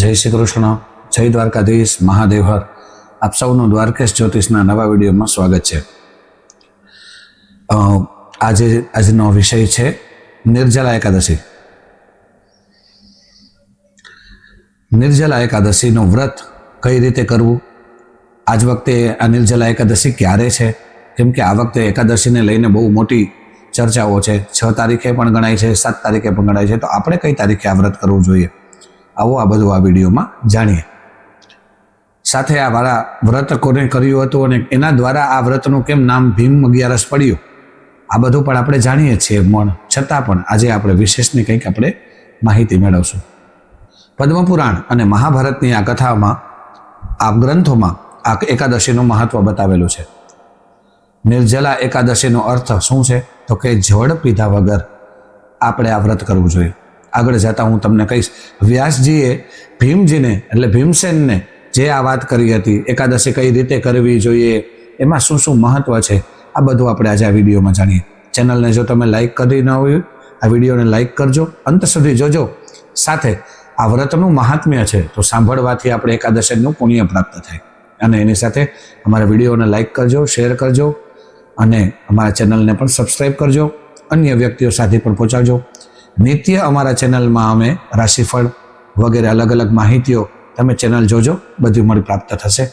જય શ્રી કૃષ્ણ, જય દ્વારકાધીશ મહાદેવહર આપ સૌનું દ્વારકેશ જ્યોતિષના નવા વિડીયોમાં સ્વાગત છે. આજે, આજનો વિષય છે નિર્જલા એકાદશી. નિર્જલા એકાદશીનું વ્રત કઈ રીતે કરવું? આજ વખતે આ નિર્જલા એકાદશી ક્યારે છે? કેમ કે આ વખતે એકાદશીને લઈને બહુ મોટી ચર્ચાઓ છે. છ તારીખે પણ ગણાય છે, સાત તારીખે પણ ગણાય છે. તો આપણે કઈ તારીખે આ વ્રત કરવું જોઈએ? આવો આ બધું આ વિડીયોમાં જાણીએ. સાથે આ મારા વ્રત કોને કર્યું હતું અને એના દ્વારા આ વ્રતનું કેમ નામ ભીમ અગિયારસ પડ્યું? આ બધું પણ આપણે જાણીએ છીએ, પણ છતાં પણ આજે આપણે વિશેષની કંઈક આપણે માહિતી મેળવશું. પદ્મપુરાણ અને મહાભારતની આ કથામાં, આ ગ્રંથોમાં આ એકાદશીનું મહત્વ બતાવેલું છે. નિર્જલા એકાદશીનો અર્થ શું છે? તો કે જળ પીધા વગર આપણે આ વ્રત કરવું જોઈએ. આગળ જતા હું તમને કહીશ. વ્યાસજીએ ભીમજીને, એટલે ભીમસેનને જે આ વાત કરી હતી, એકાદશી કઈ રીતે કરવી જોઈએ, એમાં શું શું મહત્વ છે, આ બધું આપણે આજે આ વિડીયોમાં જાણીએ. ચેનલને જો તમે લાઈક કરી ન હોય, આ વિડીયોને લાઈક કરજો. અંત સુધી જોજો. સાથે આ વ્રતનું મહાત્મ્ય છે. તો સાંભળવાથી આપણે એકાદશીનું પુણ્ય પ્રાપ્ત થાય. અને એની સાથે અમારા વિડીયોને લાઈક કરજો, શેર કરજો અને અમારા ચેનલને પણ સબસ્ક્રાઈબ કરજો. અન્ય વ્યક્તિઓ સાથે પણ પહોંચાડજો. નિત્ય અમારા ચેનલમાં અમે રાશિફળ વગેરે અલગ અલગ માહિતીઓ તમે ચેનલ જોજો, બધી મળી પ્રાપ્ત થશે.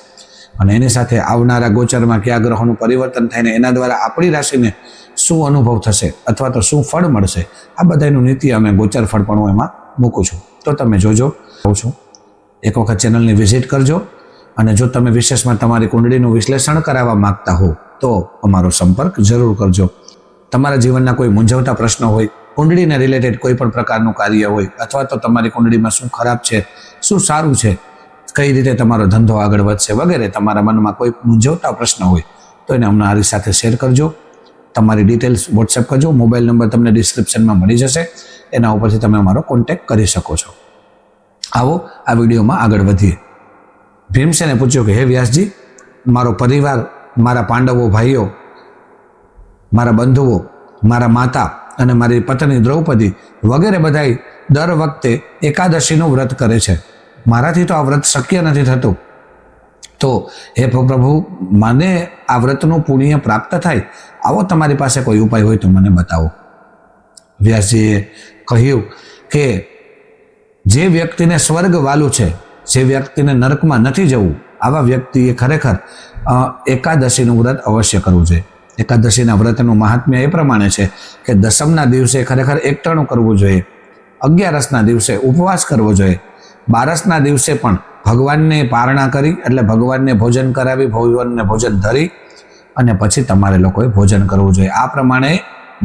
અને એની સાથે આવનારા ગોચરમાં કયા ગ્રહોનું પરિવર્તન થાય ને એના દ્વારા આપણી રાશિને શું અનુભવ થશે અથવા તો શું ફળ મળશે, આ બધાનું નીતિ અમે ગોચર ફળ પણ હું એમાં મૂકું છું. તો તમે જોજો કહું છું. એક વખત ચેનલની વિઝિટ કરજો અને જો તમે વિશેષમાં તમારી કુંડળીનું વિશ્લેષણ કરાવવા માંગતા હો તો અમારો સંપર્ક જરૂર કરજો. તમારા જીવનના કોઈ મૂંઝવતા પ્રશ્નો હોય કુંડળીને રિલેટેડ કોઈ પણ પ્રકારનું કાર્ય હોય, અથવા તો તમારી કુંડળીમાં શું ખરાબ છે, શું સારું છે, કઈ રીતે તમારો ધંધો આગળ વધશે વગેરે, તમારા મનમાં કોઈ મૂંઝવતા પ્રશ્ન હોય, તો એને અમને મારી સાથે શેર કરજો. તમારી ડિટેલ્સ વોટ્સએપ કરજો મોબાઈલ નંબર તમને ડિસ્ક્રિપ્શનમાં મળી જશે. એના ઉપરથી તમે અમારો કોન્ટેક્ટ કરી શકો છો. આવો, આ વિડીયોમાં આગળ વધીએ. ભીમસેને પૂછ્યું કે, હે વ્યાસજી, મારો પરિવાર, મારા પાંડવો ભાઈઓ, મારા બંધુઓ, મારા માતા અને મારી પત્ની દ્રૌપદી વગેરે બધાય દર વખતે એકાદશીનું વ્રત કરે છે. મારાથી તો આ વ્રત શક્ય નથી થતું. તો હે પ્રભુ, મને આ વ્રતનું પુણ્ય પ્રાપ્ત થાય. આવો તમારી પાસે કોઈ ઉપાય હોય તો મને બતાવો. વ્યાસજીએ કહ્યું કે જે વ્યક્તિને સ્વર્ગ વાલું છે, જે વ્યક્તિને નરકમાં નથી જવું, આવા વ્યક્તિએ ખરેખર એકાદશીનું વ્રત અવશ્ય કરવું જોઈએ. એકાદશીના વ્રતનું મહાત્મ્ય એ પ્રમાણે છે કે દસમના દિવસે ખરેખર એકટાણું કરવું જોઈએ, અગિયારસના દિવસે ઉપવાસ કરવો જોઈએ, બારસના દિવસે પણ ભગવાનને પારણા કરી એટલે ભગવાનને ભોજન કરાવી, ભગવાનને ભોજન ધરી અને પછી તમારે લોકોએ ભોજન કરવું જોઈએ. આ પ્રમાણે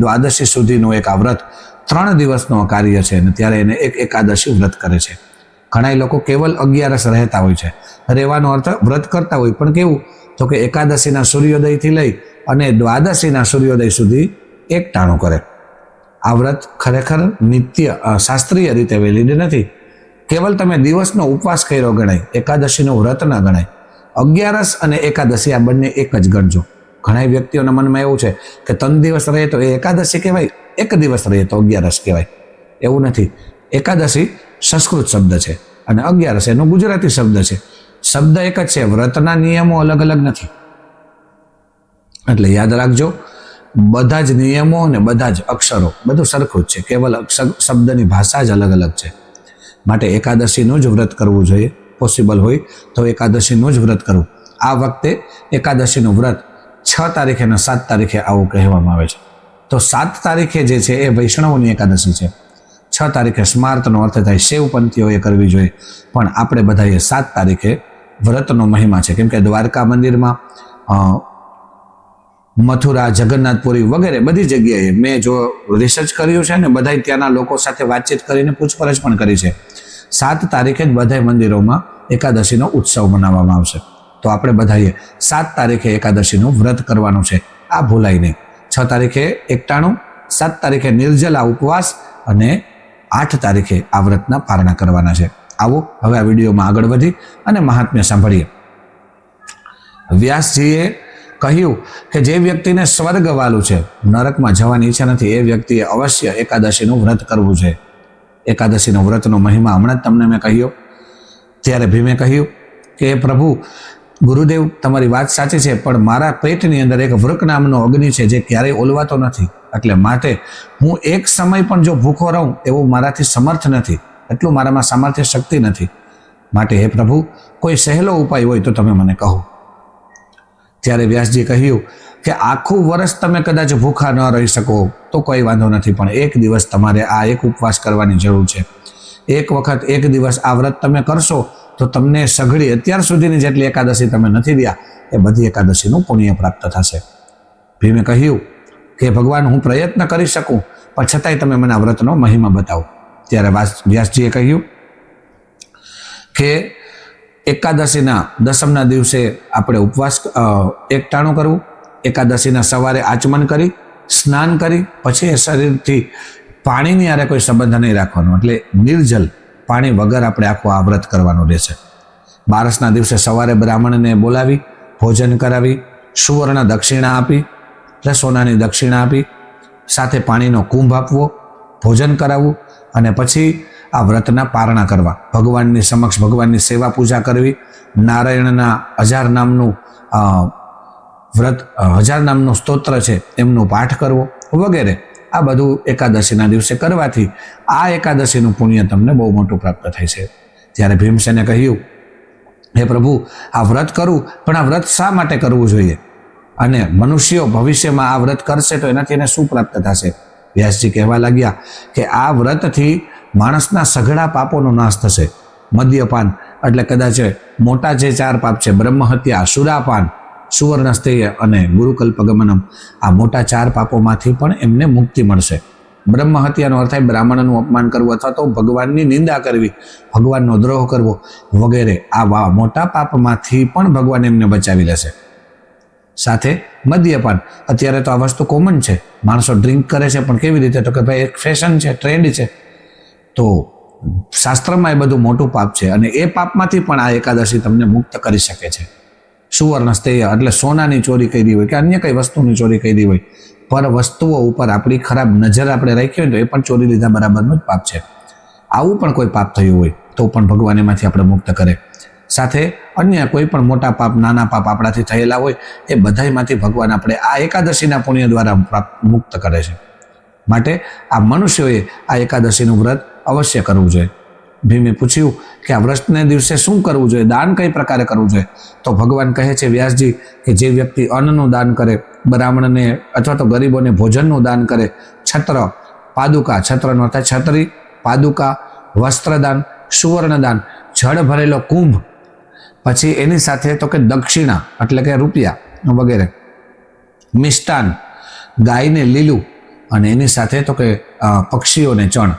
દ્વાદશી સુધીનું એક આ વ્રત ત્રણ દિવસનું કાર્ય છે અને ત્યારે એને એક એકાદશી વ્રત કરે છે. ઘણા લોકો કેવલ અગિયારસ રહેતા હોય છે. રહેવાનો અર્થ વ્રત કરતા હોય, પણ કેવું? તો કે એકાદશીના સૂર્યોદયથી લઈ અને દ્વાદશીના સૂર્યોદય સુધી એક ટાણું કરે. આ વ્રત ખરેખર નિત્ય શાસ્ત્રીય રીતે વેલિડ નથી. કેવલ તમે દિવસનો ઉપવાસ કર્યો ગણાય, એકાદશીનું વ્રત ન ગણાય. અગિયારસ અને એકાદશી આ બંને એક જ ગણજો. ઘણા વ્યક્તિઓના મનમાં એવું છે કે ત્રણ દિવસ રહે તો એ એકાદશી કહેવાય, એક દિવસ રહે તો અગિયારસ કહેવાય. એવું નથી. એકાદશી સંસ્કૃત શબ્દ છે અને અગિયારસ એનો ગુજરાતી શબ્દ છે. શબ્દ એક જ છે, વ્રતના નિયમો અલગ અલગ નથી. એટલે યાદ રાખજો, બધા જ નિયમો અને બધા જ અક્ષરો, બધું સરખું જ છે. કેવલ શબ્દની ભાષા જ અલગ અલગ છે. માટે એકાદશીનું જ વ્રત કરવું જોઈએ. પોસિબલ હોય તો એકાદશીનું જ વ્રત કરવું. આ વખતે એકાદશીનું વ્રત છ તારીખે અને સાત તારીખે આવું કહેવામાં આવે છે. તો સાત તારીખે જે છે એ વૈષ્ણવની એકાદશી છે. છ તારીખે સ્માર્તનો અર્થ થાય શિવપંથીઓએ કરવી જોઈએ. પણ આપણે બધાએ સાત તારીખે વ્રતનો મહિમા છે. કેમ કે દ્વારકા મંદિરમાં મથુરા, જગન્નાથપુરી વગેરે બધી જગ્યાએ મેં જો રિસર્ચ કર્યું છે ને બધા ત્યાંના લોકો સાથે વાતચીત કરીને પૂછપરછ પણ કરી છે. સાત તારીખે જ બધા મંદિરોમાં એકાદશીનો ઉત્સવ મનાવવામાં આવશે. તો આપણે બધાએ સાત તારીખે એકાદશીનું વ્રત કરવાનું છે. આ ભૂલાય નહીં છ તારીખે એકટાણું, સાત તારીખે નિર્જલા ઉપવાસ અને આઠ તારીખે આ વ્રતના પારણા કરવાના છે. આવો, હવે આ વિડીયોમાં આગળ વધી અને મહાત્મ્ય સાંભળીએ. વ્યાસજીએ કહ્યું કે જે વ્યક્તિને સ્વર્ગ વાલું છે, નરકમાં જવાની ઈચ્છા નથી, એ વ્યક્તિએ અવશ્ય એકાદશીનું વ્રત કરવું છે. એકાદશીનું વ્રતનો મહિમા હમણાં જ તમને મેં કહ્યો. ત્યારે ભીમે કહ્યું કે પ્રભુ, ગુરુદેવ, તમારી વાત સાચી છે, પણ મારા પેટની અંદર એક વૃક નામનો અગ્નિ છે જે ક્યારેય ઓલવાતો નથી. એટલે માટે હું એક સમય પણ જો ભૂખો રહું, એવું મારાથી સમર્થ નથી. એટલું મારામાં સામર્થ્ય શક્તિ નથી. માટે હે પ્રભુ, કોઈ સહેલો ઉપાય હોય તો તમે મને કહો. ત્યારે વ્યાસજી કહ્યું કે આખું વર્ષ તમે કદાચ ભૂખા ન રહી શકો, તો કોઈ વાંધો નથી, પણ એક દિવસ તમારે આ એક ઉપવાસ કરવાની જરૂર છે. એક વખત, એક દિવસ આ વ્રત તમે કરશો, તો તમને સઘળી અત્યાર સુધીની જેટલી એકાદશી તમે નથી રહ્યા એ બધી એકાદશીનું પુણ્ય પ્રાપ્ત થશે. ભીમે કહ્યું કે ભગવાન, હું પ્રયત્ન કરી શકું, પણ છતાંય તમે મને આ વ્રતનો મહિમા બતાવો. ત્યારે વ્યાસજીએ કહ્યું કે એકાદશીના દસમના દિવસે આપણે ઉપવાસ એકટાણું કરવું. એકાદશીના સવારે આચમન કરી, સ્નાન કરી, પછી એ શરીરથી પાણીની આરે કોઈ સંબંધ નહીં રાખવાનો. એટલે નિર્જલ પાણી વગર આપણે આખું આ વ્રત કરવાનું રહેશે. બારસના દિવસે સવારે બ્રાહ્મણને બોલાવી, ભોજન કરાવી, સુવર્ણ દક્ષિણા આપી એટલે સોનાની દક્ષિણા આપી, સાથે પાણીનો કુંભ આપવો, ભોજન કરાવવું, અને પછી આ વ્રતના પારણા કરવા. ભગવાનની સમક્ષ ભગવાનની સેવા પૂજા કરવી. નારાયણના હજાર નામનું વ્રત હજાર નામનું સ્તોત્ર છે, એમનો પાઠ કરવો વગેરે. આ બધું એકાદશીના દિવસે કરવાથી આ એકાદશીનું પુણ્ય તમને બહુ મોટું પ્રાપ્ત થાય છે. ત્યારે ભીમસેને કહ્યું, હે પ્રભુ, આ વ્રત કરું, પણ આ વ્રત શા માટે કરવું જોઈએ? અને મનુષ્યો ભવિષ્યમાં આ વ્રત કરશે તો એનાથી એને શું પ્રાપ્ત થશે? વ્યાસજી કહેવા લાગ્યા કે આ વ્રતથી માણસના સઘળા પાપોનો નાશ થશે. મદ્યપાન, એટલે કદાચ મોટા જે ચાર પાપ છે, બ્રહ્મહત્યા, સુરાપાન સુવર્ણસ્થેય અને ગુરુકલ્પગમનમ, આ મોટા ચાર પાપોમાંથી પણ એમને મુક્તિ મળશે. બ્રહ્મહત્યાનો અર્થ થાય બ્રાહ્મણનું અપમાન કરવું અથવા તો ભગવાનની નિંદા કરવી, ભગવાનનો દ્રોહ કરવો, વગેરે. આ વા- મોટા પાપમાંથી પણ ભગવાન એમને બચાવી લેશે. સાથે મદ્યપાન, અત્યારે તો આ વસ્તુ કોમન છે. માણસો ડ્રિંક કરે છે, પણ કેવી રીતે? તો કે ભાઈ, એક ફેશન છે ટ્રેન્ડ છે. તો શાસ્ત્રમાં એ બધું મોટું પાપ છે અને એ પાપમાંથી પણ આ એકાદશી તમને મુક્ત કરી શકે છે. સુવર્ણ સ્તેય એટલે સોનાની ચોરી કરી હોય કે અન્ય કઈ વસ્તુની ચોરી કરી હોય, પર વસ્તુઓ ઉપર આપણી ખરાબ નજર આપણે રાખી હોય તો એ પણ ચોરી લીધા બરાબરનું જ પાપ છે. આવું પણ કોઈ પાપ થયું હોય તો પણ ભગવાન એમાંથી આપણે મુક્ત કરે. સાથે અન્ય કોઈ પણ મોટા પાપ, નાના પાપ આપણાથી થયેલા હોય, એ બધાયમાંથી ભગવાન આપણે આ એકાદશીના પુણ્ય દ્વારા મુક્ત કરે છે. માટે આ મનુષ્યોએ આ એકાદશીનું વ્રત અવશ્ય કરવું જોઈએ. ભીમે પૂછ્યું કે આ વ્રતને દિવસે શું કરવું જોઈએ? દાન કઈ પ્રકારે કરવું જોઈએ? તો ભગવાન કહે છે, વ્યાસજી, કે જે વ્યક્તિ અન્નનું દાન કરે, બ્રાહ્મણને અથવા તો ગરીબોને ભોજનનું દાન કરે, છત્ર, પાદુકા છત્રનો અર્થ છત્રી, પાદુકા, વસ્ત્રદાન, સુવર્ણદાન, જળ ભરેલો કુંભ, પછી એની સાથે તો કે દક્ષિણા, એટલે કે રૂપિયા વગેરે, મિષ્ટાન, ગાયને લીલું, અને એની સાથે તો કે પક્ષીઓને ચણ.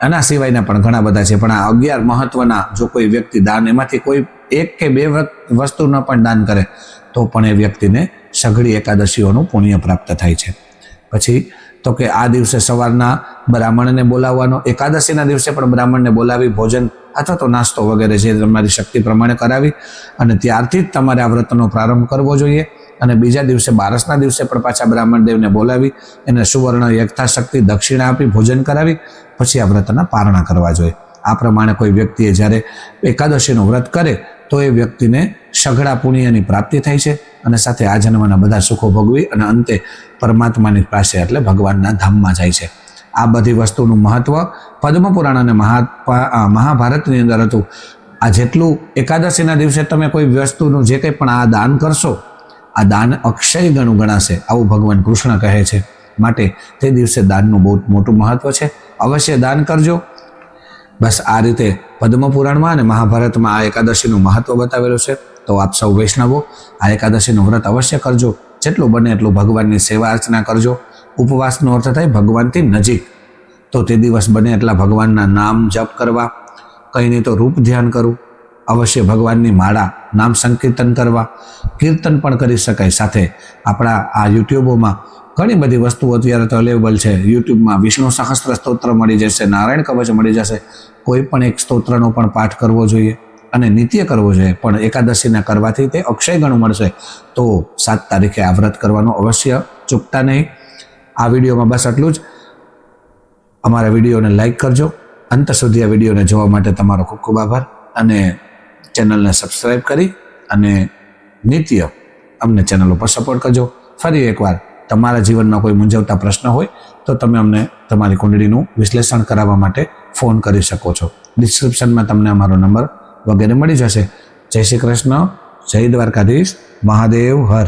આના સિવાયના પણ ઘણા બધા છે, પણ આ અગિયાર મહત્વના જો કોઈ વ્યક્તિ દાન, એમાંથી કોઈ એક કે બે વસ્તુનો પણ દાન કરે, તો પણ એ વ્યક્તિને સઘળી એકાદશીઓનું પુણ્ય પ્રાપ્ત થાય છે. પછી, તો કે આ દિવસે સવારના બ્રાહ્મણને બોલાવવાનો, એકાદશીના દિવસે પણ બ્રાહ્મણને બોલાવી, ભોજન અથવા તો નાસ્તો વગેરે જે તમારી શક્તિ પ્રમાણે કરાવી, અને ત્યારથી જ તમારે આ વ્રતનો પ્રારંભ કરવો જોઈએ. અને બીજા દિવસે, બારસના દિવસે પણ પાછા બ્રાહ્મણ દેવને બોલાવી, એને સુવર્ણ યથાશક્તિ દક્ષિણા આપી, ભોજન કરાવી પછી આ વ્રતના પારણા કરવા જોઈએ. આ પ્રમાણે કોઈ વ્યક્તિએ જ્યારે એકાદશીનું વ્રત કરે, તો એ વ્યક્તિને સઘળા પુણ્યની પ્રાપ્તિ થાય છે અને સાથે આ જન્મના બધા સુખો ભોગવી અને અંતે પરમાત્માની પાસે એટલે ભગવાનના ધામમાં જાય છે. આ બધી વસ્તુનું મહત્વ પદ્મપુરાણ અને મહા મહાભારતની અંદર હતું. આ જેટલું એકાદશીના દિવસે તમે કોઈ વસ્તુનું જે કંઈ પણ આ દાન કરશો, આ દાન અક્ષય ગણું ગણાશે, આવું ભગવાન કૃષ્ણ કહે છે. માટે તે દિવસે દાનનું બહુ મોટું મહત્વ છે. અવશ્ય દાન કરજો. બસ આ રીતે પદ્મપુરાણમાં અને મહાભારતમાં આ એકાદશીનું મહત્વ બતાવેલું છે. તો આપ સૌ વૈષ્ણવો, આ એકાદશીનું વ્રત અવશ્ય કરજો. જેટલું બને એટલું ભગવાનની સેવા અર્ચના કરજો. ઉપવાસનો અર્થ થાય ભગવાનથી નજીક. તો તે દિવસ બને એટલા ભગવાનના નામ જપ કરવા. કંઈ નહીં તો રૂપ ધ્યાન કરવું. અવશ્ય ભગવાનની માળા નામ સંકીર્તન કરવા. કીર્તન પણ કરી શકાય. સાથે આપણા આ યુટ્યુબોમાં ઘણી બધી વસ્તુઓ અત્યારે તો અવેલેબલ છે. યુટ્યુબમાં વિષ્ણુ સહસ્ત્ર સ્તોત્ર મળી જશે, નારાયણ કવચ મળી જશે. કોઈ પણ એક સ્તોત્રનો પણ પાઠ કરવો જોઈએ અને નિત્ય કરવો જોઈએ. પણ એકાદશીના કરવાથી તે અક્ષય ગણું મળશે. તો સાત તારીખે આ વ્રત કરવાનું અવશ્ય. ચૂકતા નહીં. આ વિડીયોમાં બસ આટલું જ. અમારા વિડીયોને લાઈક કરજો. અંત સુધી આ વિડીયોને જોવા માટે તમારો ખૂબ ખૂબ આભાર. અને ચેનલને સબસ્ક્રાઈબ કરી અને નિત્ય અમને ચેનલ ઉપર સપોર્ટ કરજો. ફરી એકવાર તમારા જીવનમાં કોઈ મૂંઝવતા પ્રશ્ન હોય, તો તમે અમને તમારી કુંડળીનું વિશ્લેષણ કરાવવા માટે ફોન કરી શકો છો. ડિસ્ક્રિપ્શનમાં તમને અમારો નંબર વગેરે મળી જશે. જય શ્રી કૃષ્ણ. જય દ્વારકાધીશ. મહાદેવ હર.